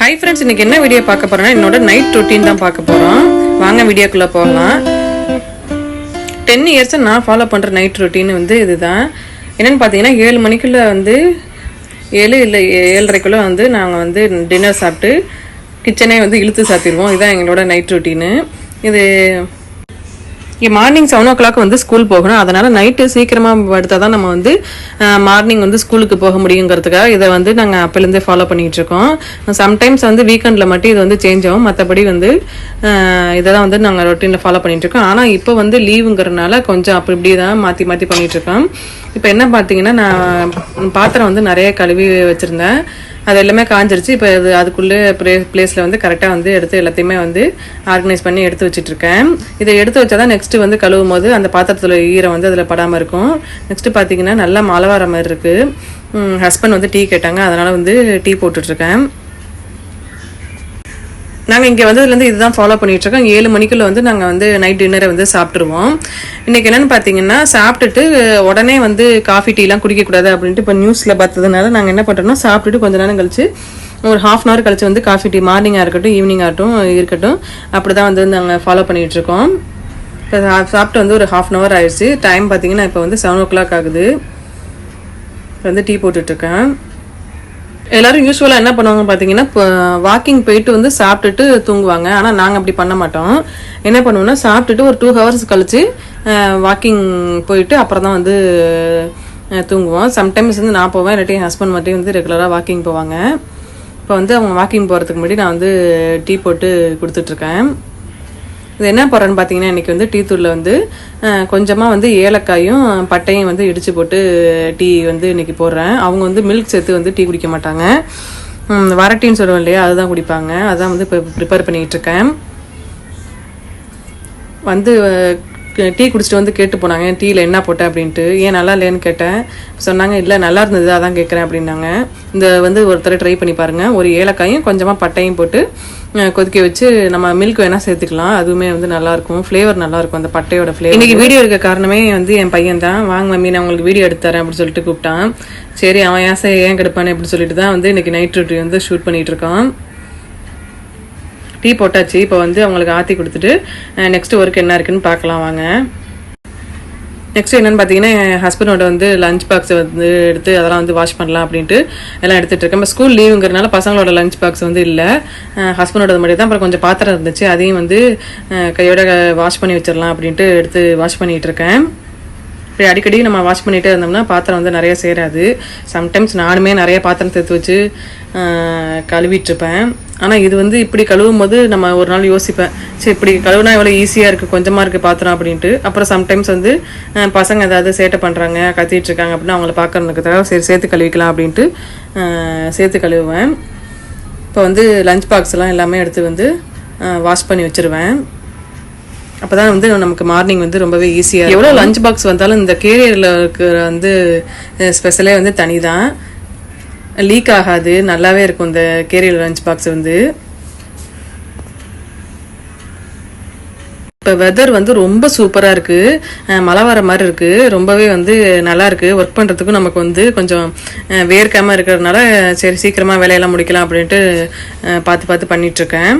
Hi friends இன்னைக்கு என்ன video பார்க்க போறோம்னா என்னோட நைட் ரொட்டீன் தான் பார்க்க போறோம். வாங்க வீடியோக்குள்ள போகலாம். டென் இயர்ஸ் நான் ஃபாலோ பண்ற நைட் ரொட்டீன் வந்து இதுதான். என்னன்னு பார்த்தீங்கன்னா ஏழு மணிக்குள்ள வந்து ஏழு இல்லை ஏழரைக்குள்ள வந்து நாங்கள் வந்து டின்னர் சாப்பிட்டு கிச்சனே வந்து இழுத்து சாத்திடுவோம். இதுதான் எங்களோட நைட் ரொட்டீனு இது மார்னிங் செவன் ஓ கிளாக் வந்து ஸ்கூல் போகணும். அதனால் நைட்டு சீக்கிரமாக படுத்தால் தான் நம்ம வந்து மார்னிங் வந்து ஸ்கூலுக்கு போக முடியுங்கிறதுக்காக இதை வந்து நாங்கள் அப்போலேருந்தே ஃபாலோ பண்ணிகிட்டு இருக்கோம். சம்டைம்ஸ் வந்து வீக்கெண்டில் மட்டும் இது வந்து சேஞ்ச் ஆகும். மற்றபடி வந்து இதை தான் வந்து நாங்கள் ரொட்டீனில் ஃபாலோ பண்ணிகிட்ருக்கோம் ஆனால் இப்போ வந்து லீவுங்கிறனால கொஞ்சம் அப்படி இப்படி தான் மாற்றி மாற்றி பண்ணிகிட்ருக்கோம் இப்போ என்ன பார்த்தீங்கன்னா நான் பாத்திரம் வந்து நிறைய கழுவி வச்சுருந்தேன். அது எல்லாமே காஞ்சிருச்சு. இப்போ அது அதுக்குள்ளே ப்ளே பிளேஸில் வந்து கரெக்டாக வந்து எடுத்து எல்லாத்தையுமே வந்து ஆர்கனைஸ் பண்ணி எடுத்து வச்சுட்ருக்கேன். இதை எடுத்து வச்சா தான் நெக்ஸ்ட்டு வந்து கழுவும் போது அந்த பாத்திரத்தில் ஈரம் வந்து அதில் படாமல் இருக்கும். நெக்ஸ்ட்டு பார்த்தீங்கன்னா நல்லா மழை வர மாதிரி இருக்குது ஹஸ்பண்ட் வந்து டீ கேட்டாங்க. அதனால் வந்து டீ போட்டுட்ருக்கேன். நாங்கள் இங்கே வந்ததுலேருந்து இதுதான் ஃபாலோ பண்ணிகிட்ருக்கோம் ஏழு மணிக்குள்ளே வந்து நாங்கள் வந்து நைட் டின்னரை வந்து சாப்பிட்ருவோம் இன்னைக்கு என்னென்னு பார்த்தீங்கன்னா சாப்பிட்டுட்டு உடனே வந்து காஃபி டீலாம் குடிக்கக்கூடாது அப்படின்ட்டு இப்போ நியூஸில் பார்த்ததுனால நாங்கள் என்ன பண்ணுறோம்னா சாப்பிட்டுட்டு கொஞ்ச நேரம் கழிச்சு ஒரு ஹாஃப் அன் ஹவர் கழிச்சு வந்து காஃபி டீ மார்னிங்காக இருக்கட்டும் ஈவினிங்காகட்டும் இருக்கட்டும் அப்படி தான் வந்து நாங்கள் ஃபாலோ பண்ணிகிட்ருக்கோம் இப்போ சாப்பிட்டு வந்து ஒரு ஹாஃப் அன் ஹவர் ஆயிடுச்சு. டைம் பார்த்தீங்கன்னா இப்போ வந்து செவன் ஓ கிளாக் ஆகுது. இப்போ வந்து டீ போட்டுட்ருக்கேன் எல்லாரும் யூஸ்வலாக என்ன பண்ணுவாங்க பார்த்தீங்கன்னா இப்போ வாக்கிங் போயிட்டு வந்து சாப்பிட்டுட்டு தூங்குவாங்க. ஆனால் நாங்கள் அப்படி பண்ண மாட்டோம். என்ன பண்ணுவோம்னா சாப்பிட்டுட்டு ஒரு டூ ஹவர்ஸ் கழிச்சு வாக்கிங் போயிட்டு அப்புறம் தான் வந்து தூங்குவோம். சம்டைம்ஸ் வந்து நான் போவேன் இல்லாட்டி என் ஹஸ்பண்ட் மட்டும் வந்து ரெகுலராக வாக்கிங் போவாங்க. இப்போ வந்து அவங்க வாக்கிங் போகிறதுக்கு முன்னாடி நான் வந்து டீ போட்டு கொடுத்துட்ருக்கேன் இது என்ன போடுறேன்னு பார்த்தீங்கன்னா இன்றைக்கி வந்து டீ தூளில் வந்து கொஞ்சமாக வந்து ஏலக்காயும் பட்டையும் வந்து இடித்து போட்டு டீ வந்து இன்றைக்கி போடுறேன். அவங்க வந்து மில்க் சேர்த்து வந்து டீ குடிக்க மாட்டாங்க. வரட்டின்னு சொல்லுவோம் இல்லையா அதுதான் குடிப்பாங்க. அதான் வந்து இப்போ ப்ரிப்பேர் பண்ணிகிட்ருக்கேன் வந்து டீ குடிச்சிட்டு வந்து கேட்டு போனாங்க டீயில் என்ன போட்டேன் அப்படின்ட்டு. ஏன் நல்லா இல்லைன்னு கேட்டேன். சொன்னாங்க இல்லை நல்லா இருந்தது அதான் கேட்குறேன் அப்படின்னாங்க. இந்த வந்து ஒருத்தர் ட்ரை பண்ணி பாருங்கள் ஒரு ஏலக்காயும் கொஞ்சமாக பட்டையும் போட்டு கொதிக்க வச்சு நம்ம மில்க் வேணால் சேர்த்துக்கலாம். அதுவுமே வந்து நல்லாயிருக்கும். ஃப்ளேவர் நல்லாயிருக்கும். அந்த பட்டையோட ஃப்ளேவர் இன்னைக்கு வீடியோ எடுக்க காரணமே வந்து என் பையன் தான். வாங்க மம்மி நான் உங்களுக்கு வீடியோ எடுத்து தரேன் அப்படின்னு சொல்லிட்டு கூப்பிட்டான். சரி அவன் ஏன் சார் ஏன் கெடுப்பானே அப்படின்னு சொல்லிட்டு தான் வந்து இன்னைக்கு நைட் டியூட்டி வந்து ஷூட் பண்ணிட்டு இருக்கான். டீ போட்டாச்சு. இப்போ வந்து அவங்களுக்கு ஆற்றி கொடுத்துட்டு நெக்ஸ்ட் ஒர்க் என்ன இருக்குன்னு பார்க்கலாம். வாங்க. நெக்ஸ்ட் என்னென்னு பார்த்தீங்கன்னா என் ஹஸ்பண்டோட வந்து லஞ்ச் பாக்ஸ் வந்து எடுத்து அதெல்லாம் வந்து வாஷ் பண்ணலாம் அப்படின்ட்டு எல்லாம் எடுத்துகிட்டு இருக்கேன். இப்போ ஸ்கூல் லீவுங்கிறனால பசங்களோட லஞ்ச் பாக்ஸ் வந்து இல்லை. ஹஸ்பண்டோட மட்டும் தான் அப்புறம் கொஞ்சம் பாத்திரம் இருந்துச்சு. அதையும் வந்து கையோட வாஷ் பண்ணி வச்சிடலாம் அப்படின்ட்டு எடுத்து வாஷ் பண்ணிகிட்டு இருக்கேன். இப்படி அடிக்கடி நம்ம வாஷ் பண்ணிகிட்டே இருந்தோம்னா பாத்திரம் வந்து நிறைய சேராது. சம்டைம்ஸ் நானுமே நிறைய பாத்திரம் சேர்த்து வச்சு கழுவிட்டுருப்பேன் ஆனால் இது வந்து இப்படி கழுவும் போது நம்ம ஒரு நாள் யோசிப்பேன். சரி இப்படி கழுவுனா எவ்வளோ ஈஸியாக இருக்குது கொஞ்சமாக இருக்குது பாத்திரம் அப்படின்ட்டு. அப்புறம் சம்டைம்ஸ் வந்து பசங்க ஏதாவது சேட்டை பண்ணுறாங்க கத்திட்டு இருக்காங்க அப்படின்னா அவங்கள பார்க்கறதுக்காக சரி சேர்த்து கழுவிக்கலாம் அப்படின்ட்டு சேர்த்து கழுவுவேன். இப்போ வந்து லஞ்ச் பாக்ஸ் எல்லாம் எல்லாமே எடுத்து வந்து வாஷ் பண்ணி வச்சிருவேன். அப்பதான் வந்து நமக்கு மார்னிங் வந்து ரொம்பவே ஈஸியாக எவ்வளோ லஞ்ச் பாக்ஸ் வந்தாலும் இந்த கேரியரில் இருக்கிற வந்து ஸ்பெஷலே வந்து தனி தான் லீக் ஆகாது. நல்லாவே இருக்கும் இந்த கேரியர் லஞ்ச் பாக்ஸ் வந்து. இப்போ வெதர் வந்து ரொம்ப சூப்பராக இருக்குது மழை வர மாதிரி இருக்குது ரொம்பவே வந்து நல்லா இருக்குது ஒர்க் பண்ணுறதுக்கும் நமக்கு வந்து கொஞ்சம் வேர்க்காமல் இருக்கிறதுனால சரி சீக்கிரமாக வேலையெல்லாம் முடிக்கலாம் அப்படின்ட்டு பார்த்து பார்த்து பண்ணிகிட்ருக்கேன்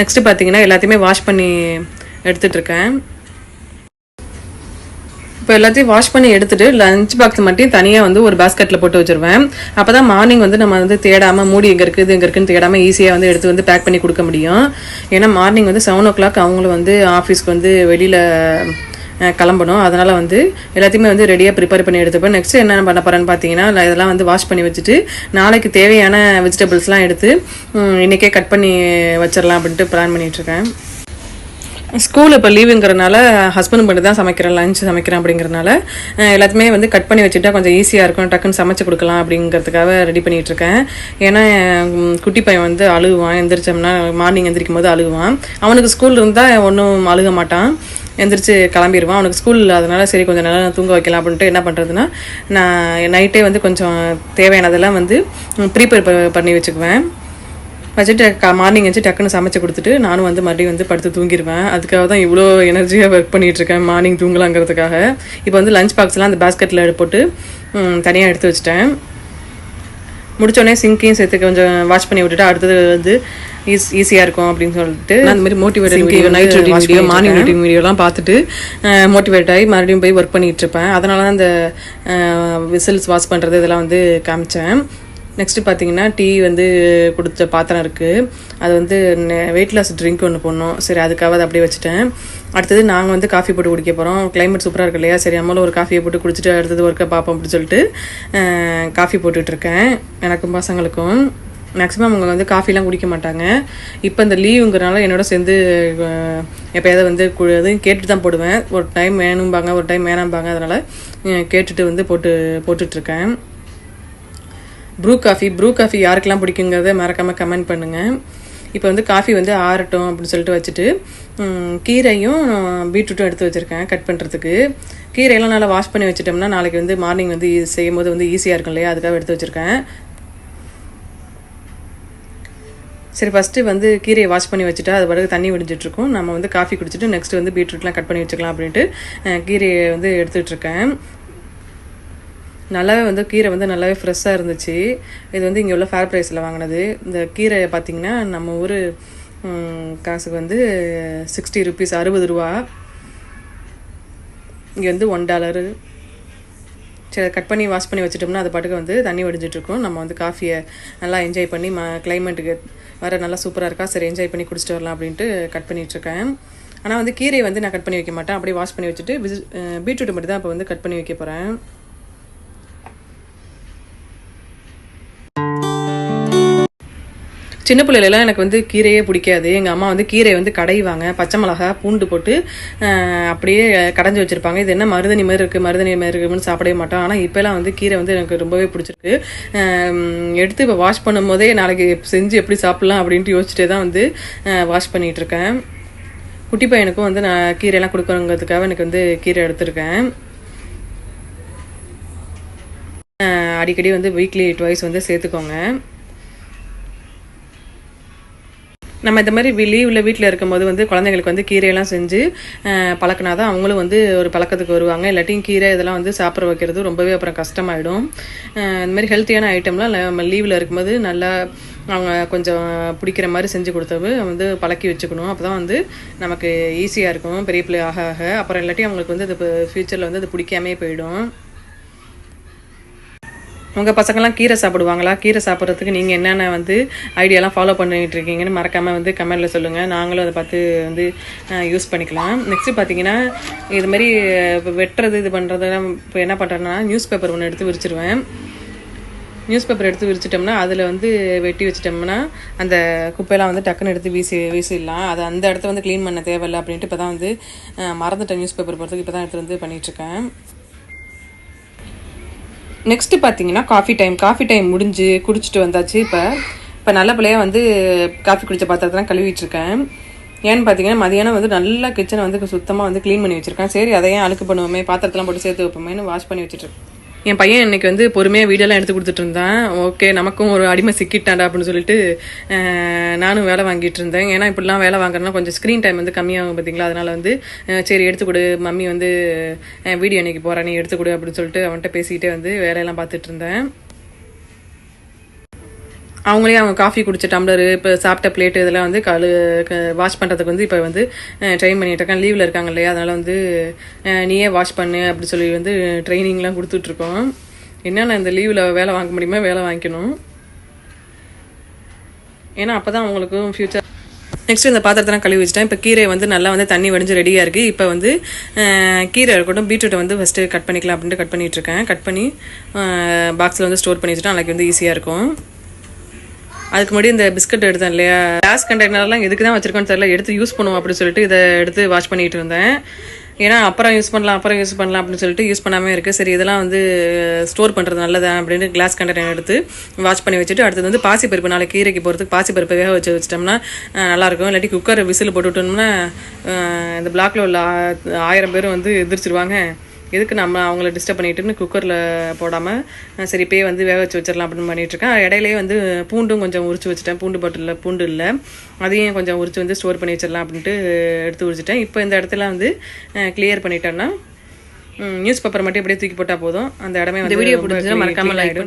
நெக்ஸ்ட்டு பார்த்தீங்கன்னா எல்லாத்தையுமே வாஷ் பண்ணி எடுத்துகிட்ருக்கேன் இப்போ எல்லாத்தையும் வாஷ் பண்ணி எடுத்துட்டு லஞ்ச் பாக்ஸ் மட்டும் தனியாக வந்து ஒரு பாஸ்கெட்டில் போட்டு வச்சிருவேன். அப்போ தான் மார்னிங் வந்து நம்ம வந்து தேடாமல் மூடி எங்கே இருக்குது எங்கே இருக்குன்னு தேடாமல் ஈஸியாக வந்து எடுத்து வந்து பேக் பண்ணி கொடுக்க முடியும். ஏன்னா மார்னிங் வந்து செவன் ஓ கிளாக் அவங்களும் வந்து ஆஃபீஸ்க்கு வந்து வெளியில் கிளம்பணும். அதனால் வந்து எல்லாத்தையுமே வந்து ரெடியாக ப்ரிப்பேர் பண்ணி எடுத்துப்பேன். நெக்ஸ்ட் என்ன பண்ண போகிறேன்னு பார்த்தீங்கன்னா நான் இதெல்லாம் வந்து வாஷ் பண்ணி வச்சுட்டு நாளைக்கு தேவையான வெஜிடபிள்ஸ்லாம் எடுத்து இன்றைக்கே கட் பண்ணி வச்சிடலாம் அப்படின்ட்டு பிளான் பண்ணிகிட்ருக்கேன் ஸ்கூல் இப்போ லீவுங்கிறனால ஹஸ்பண்ட் மட்டும் தான் சமைக்கிறேன் லஞ்ச் சமைக்கிறேன் அப்படிங்கிறனால எல்லாத்தையுமே வந்து கட் பண்ணி வச்சுட்டா கொஞ்சம் ஈஸியாக இருக்கும். டக்குன்னு சமைச்சு கொடுக்கலாம் அப்படிங்கிறதுக்காக ரெடி பண்ணிகிட்ருக்கேன் இருக்கேன். ஏன்னா குட்டி பையன் வந்து அழுகுவான் எந்திரிச்சோம்னா மார்னிங் எந்திரிக்கும் போது அழுகுவான் அவனுக்கு ஸ்கூல் இருந்தால் ஒன்றும் அழுக மாட்டான். எந்திரிச்சு கிளம்பிடுவான் அவனுக்கு ஸ்கூல் அதனால சரி கொஞ்சம் நல்லா தூங்க வைக்கலாம் அப்படின்ட்டு என்ன பண்ணுறதுன்னா நான் நைட்டே வந்து கொஞ்சம் தேவையானதெல்லாம் வந்து ப்ரீப்பேர் பண்ணி வச்சுக்குவேன். வச்சுட்டு மார்னிங் வச்சு டக்குன்னு சமைச்சு கொடுத்துட்டு நானும் வந்து மறுபடியும் வந்து படுத்து தூங்கிடுவேன் அதுக்காக தான் இவ்வளோ எனர்ஜியாக ஒர்க் பண்ணிட்டு இருக்கேன் மார்னிங் தூங்கலாங்கிறதுக்காக. இப்போ வந்து லஞ்ச் பாக்ஸ்லாம் அந்த பேஸ்கெட்டில் போட்டு தனியாக எடுத்து வச்சிட்டேன். முடிச்சோடனே சிங்கையும் சேர்த்து கொஞ்சம் வாஷ் பண்ணி விட்டுட்டு அடுத்தது வந்து ஈஸ் ஈஸியாக இருக்கும் அப்படின்னு சொல்லிட்டு அந்த மாதிரி motivate video night routine video morning routine வீடியோலாம் பார்த்துட்டு மோட்டிவேட் ஆகி மறுபடியும் போய் ஒர்க் பண்ணிட்டு இருப்பேன். அதனால தான் இந்த விசில்ஸ் வாஷ் பண்ணுறது இதெல்லாம் வந்து காமிச்சேன். நெக்ஸ்ட்டு பார்த்தீங்கன்னா டீ வந்து கொடுத்த பாத்திரம் இருக்குது அது வந்து வெயிட் லாஸ் ட்ரிங்க் ஒன்று போடணும். சரி அதுக்காக அதை அப்படியே வச்சுட்டேன். அடுத்தது நாங்கள் வந்து காஃபி போட்டு குடிக்க போகிறோம் கிளைமேட் சூப்பராக இருக்கு இல்லையா? சரி அம்மாவில் ஒரு காஃபியை போட்டு குடிச்சிட்டு அடுத்தது ஒர்க்கை பார்ப்போம் அப்படின்னு சொல்லிட்டு காஃபி போட்டுட்ருக்கேன் எனக்கும் பசங்களுக்கும். மேக்ஸிமம் அவங்க வந்து காஃபிலாம் குடிக்க மாட்டாங்க. இப்போ இந்த லீவுங்கிறனால என்னோட சேர்ந்து எப்போயாவது வந்து கு- அதையும் கேட்டுட்டு தான் போடுவேன். ஒரு டைம் வேணும்பாங்க ஒரு டைம் வேணாம்பாங்க. அதனால் கேட்டுட்டு வந்து போட்டு போட்டுட்ருக்கேன் ப்ரூ காஃபி ப்ரூ காஃபி யாருக்கெல்லாம் பிடிக்குங்கிறத மறக்காமல் கமெண்ட் பண்ணுங்கள் இப்போ வந்து காஃபி வந்து ஆறட்டும் அப்படின்னு சொல்லிட்டு வச்சுட்டு கீரையும் பீட்ரூட்டும் எடுத்து வச்சுருக்கேன் கட் பண்ணுறதுக்கு கீரையெல்லாம் நல்லா வாஷ் பண்ணி வச்சுட்டோம்னா நாளைக்கு வந்து மார்னிங் வந்து செய்யும் போது வந்து ஈஸியாக இருக்கும் இல்லையா? அதுக்காக எடுத்து வச்சுருக்கேன். சரி ஃபஸ்ட்டு வந்து கீரையை வாஷ் பண்ணி வச்சுட்டா அது பிறகு தண்ணி விடிஞ்சிட்ருக்கும். நம்ம வந்து காஃபி குடிச்சிட்டு நெக்ஸ்ட் வந்து பீட்ரூட்லாம் கட் பண்ணி வச்சுக்கலாம் அப்படின்ட்டு கீரையை வந்து எடுத்துகிட்ருக்கேன் நல்லாவே வந்து கீரை வந்து நல்லாவே ஃப்ரெஷ்ஷாக இருந்துச்சு. இது வந்து இங்கே உள்ள ஃபேர் ப்ரைஸில் வாங்கினது. இந்த கீரை பார்த்திங்கன்னா நம்ம ஊர் காசுக்கு வந்து சிக்ஸ்டி ருபீஸ் அறுபது ரூபா. இங்கே வந்து ஒன் டாலரு சரி கட் பண்ணி வாஷ் பண்ணி வச்சுட்டோம்னா அது பாட்டுக்கு வந்து தண்ணி ஒடிஞ்சிட்டுருக்கும் நம்ம வந்து காஃபியை நல்லா என்ஜாய் பண்ணி ம கிளைமேட்டுக்கு வர நல்லா சூப்பராக இருக்கா சரி என்ஜாய் பண்ணி குடிச்சிட்டு வரலாம் அப்படின்ட்டு கட் பண்ணிகிட்ருக்கேன் ஆனால் வந்து கீரையை வந்து நான் கட் பண்ணி வைக்க மாட்டேன். அப்படியே வாஷ் பண்ணி வச்சுட்டு பீட்ரூட் மட்டும் தான் இப்போ வந்து கட் பண்ணி வைக்க போகிறேன் சின்ன பிள்ளைலலாம் எனக்கு வந்து கீரையே பிடிக்காது. எங்கள் அம்மா வந்து கீரை வந்து கடைவாங்க. பச்சை மிளகா பூண்டு போட்டு அப்படியே கடைஞ்சி வச்சுருப்பாங்க. இது என்ன மருதனி மாதிரி இருக்குது மருதனி மாதிரி இருக்குன்னு சாப்பிடவே மாட்டோம். ஆனால் இப்போலாம் வந்து கீரை வந்து எனக்கு ரொம்பவே பிடிச்சிருக்கு. எடுத்து இப்போ வாஷ் பண்ணும் போதே நாளைக்கு செஞ்சு எப்படி சாப்பிட்லாம் அப்படின்ட்டு யோசிச்சுட்டே தான் வந்து வாஷ் பண்ணிகிட்டு இருக்கேன் குட்டி பையனுக்கும் வந்து நான் கீரையெல்லாம் கொடுக்கணுங்கிறதுக்காக எனக்கு வந்து கீரை எடுத்திருக்கேன். அடிக்கடி வந்து வீக்லி ட்வைஸ் வந்து சேர்த்துக்கோங்க. நம்ம இந்த மாதிரி லீவில் வீட்டில் இருக்கும்போது வந்து குழந்தைங்களுக்கு வந்து கீரையெல்லாம் செஞ்சு பழக்கினா தான் அவங்களும் வந்து ஒரு பழக்கத்துக்கு வருவாங்க. இல்லாட்டியும் கீரை இதெல்லாம் வந்து சாப்பிட வைக்கிறது ரொம்பவே அப்புறம் கஷ்டமாயிடும். இந்த மாதிரி ஹெல்த்தியான ஐட்டம்லாம் நம்ம லீவில் இருக்கும்போது நல்லா அவங்க கொஞ்சம் பிடிக்கிற மாதிரி செஞ்சு கொடுத்தது வந்து பழக்கி வச்சுக்கணும். அப்போ தான் வந்து நமக்கு ஈஸியாக இருக்கும். பெரிய பிள்ளை ஆக ஆக. அப்புறம் இல்லாட்டி அவங்களுக்கு வந்து அது ஃப்யூச்சரில் வந்து அது பிடிக்காமே போயிடும். உங்கள் பசங்கள்லாம் கீரை சாப்பிடுவாங்களா? கீரை சாப்பிட்றதுக்கு நீங்கள் என்னென்ன வந்து ஐடியாலாம் ஃபாலோ பண்ணிட்டு இருக்கீங்கன்னு மறக்காமல் வந்து கமெண்டில் சொல்லுங்கள் நாங்களும் அதை பார்த்து வந்து யூஸ் பண்ணிக்கலாம். நெக்ஸ்ட்டு பார்த்தீங்கன்னா இது மாதிரி வெட்டுறது இது பண்ணுறதெல்லாம் இப்போ என்ன பண்ணுறேன்னா நியூஸ் பேப்பர் ஒன்று எடுத்து விரிச்சிருவேன். நியூஸ் பேப்பர் எடுத்து விரிச்சிட்டோம்னா அதில் வந்து வெட்டி வச்சிட்டோம்னா அந்த குப்பையெல்லாம் வந்து டக்குன்னு எடுத்து வீசி வீசிடலாம். அது அந்த இடத்த வந்து க்ளீன் பண்ண தேவையில்லை அப்படின்ட்டு இப்போ தான் வந்து மறந்துட்டேன் நியூஸ் பேப்பர் போகிறதுக்கு இப்போ தான் எடுத்து வந்து பண்ணிகிட்ருக்கேன் நெக்ஸ்ட்டு பார்த்தீங்கன்னா காஃபி டைம் காஃபி டைம் முடிஞ்சு குடிச்சிட்டு வந்தாச்சு. இப்போ இப்போ நல்ல பிள்ளையா வந்து காஃபி குடித்த பாத்திரத்தெல்லாம் கழுவிட்டு இருக்கேன் ஏன்னு பார்த்தீங்கன்னா மதியானம் வந்து நல்லா கிச்சனை வந்து சுத்தமாக வந்து க்ளீன் பண்ணி வச்சுருக்கேன். சரி அதையும் அழுக்கு பண்ணுவோமே பாத்திரத்தெல்லாம் போட்டு சேர்த்து வைப்போமேனு வாஷ் பண்ணி வச்சுட்டு என் பையன் இன்னைக்கு வந்து பொறுமையாக வீடியோலாம் எடுத்து கொடுத்துட்டு இருந்தான். ஓகே நமக்கும் ஒரு அடிமை சிக்கிட்டாண்டா அப்படின்னு சொல்லிட்டு நானும் வேலை வாங்கிட்டு இருந்தேன். ஏன்னா இப்படிலாம் வேலை வாங்குறேன்னா கொஞ்சம் ஸ்க்ரீன் டைம் வந்து கம்மியாகும் பார்த்தீங்களா அதனால் வந்து சரி எடுத்து கொடு மம்மி வந்து வீடியோ இன்னைக்கு போகிறேன் நீ எடுத்து கொடு அப்படின்னு சொல்லிட்டு அவன்கிட்ட பேசிக்கிட்டே வந்து வேலையெல்லாம் பார்த்துட்டு இருந்தேன். அவங்களே அவங்க காஃபி குடிச்ச டம்ளரு இப்போ சாப்பிட்ட பிளேட்டு இதெல்லாம் வந்து கழு வாஷ் பண்ணுறதுக்கு வந்து இப்போ வந்து ட்ரெயின் பண்ணிகிட்டு இருக்கேன் லீவில் இருக்காங்க இல்லையா? அதனால் வந்து நீயே வாஷ் பண்ணு அப்படி சொல்லி வந்து ட்ரைனிங்லாம் கொடுத்துட்ருக்கோம் என்னென்ன இந்த லீவில் வேலை வாங்க முடியுமோ வேலை வாங்கிக்கணும். ஏன்னா அப்போ தான் அவங்களுக்கும் ஃப்யூச்சர் நெக்ஸ்ட் இந்த பாத்திரத்தெல்லாம் கழுவி வச்சுட்டேன். இப்போ கீரை வந்து நல்லா வந்து தண்ணி வடிஞ்சு ரெடியாக இருக்குது இப்போ வந்து கீரை இருக்கட்டும் பீட்ரூட்டை வந்து ஃபஸ்ட்டு கட் பண்ணிக்கலாம் அப்படின்ட்டு கட் பண்ணிகிட்ருக்கேன் கட் பண்ணி பாக்ஸில் வந்து ஸ்டோர் பண்ணி வச்சுட்டா நாளைக்கு வந்து ஈஸியாக இருக்கும். அதுக்கு முன்னாடி இந்த பிஸ்கட் எடுத்தேன் இல்லையா? கிளாஸ் கண்டெய்னர்லாம் எதுக்கு தான் வச்சிருக்கோன்னு தெரியல. எடுத்து யூஸ் பண்ணுவோம் அப்படின்னு சொல்லிட்டு இதை எடுத்து வாஷ் பண்ணிட்டு இருந்தேன். ஏன்னா அப்புறம் யூஸ் பண்ணலாம் அப்புறம் யூஸ் பண்ணலாம் அப்படின்னு சொல்லிட்டு யூஸ் பண்ணாமல் இருக்குது சரி இதெல்லாம் வந்து ஸ்டோர் பண்ணுறது நல்லதா அப்படின்னு கிளாஸ் கண்டெய்னர் எடுத்து வாஷ் பண்ணி வச்சுட்டு அடுத்தது வந்து பாசிப்பருப்பு நாளைக்கு கீரைக்கு போகிறதுக்கு பாசிப்பருப்பு வேக வச்சு வச்சிட்டோம்னா நல்லாயிருக்கும். இல்லாட்டி குக்கர் விசில் போட்டுவிட்டோம்னா இந்த பிளாக்ல உள்ள ஆ- ஆயிரம் பேரும் வந்து எதிர்ச்சிருவாங்க எதுக்கு நம்ம அவங்கள டிஸ்டர்ப் பண்ணிட்டுன்னு குக்கரில் போடாமல் சரி இப்பயே வந்து வேக வச்சு வச்சிடலாம் அப்படின்னு பண்ணிட்டு இருக்கேன். இடையிலேயே வந்து பூண்டும் கொஞ்சம் உரிச்சு வச்சுட்டேன். பூண்டு பாட்டிலில் பூண்டு இல்லை. அதையும் கொஞ்சம் உரிச்சு வந்து ஸ்டோர் பண்ணி வச்சிடலாம் அப்படின்ட்டு எடுத்து உரிச்சிட்டேன். இப்போ இந்த இடத்துல வந்து கிளியர் பண்ணிட்டேன்னா நியூஸ் பேப்பர் மட்டும் இப்படியே தூக்கி போட்டால் போதும். அந்த இடமே வந்து வீடியோ பிடிச்சா மறக்காமல் ஆகிடும்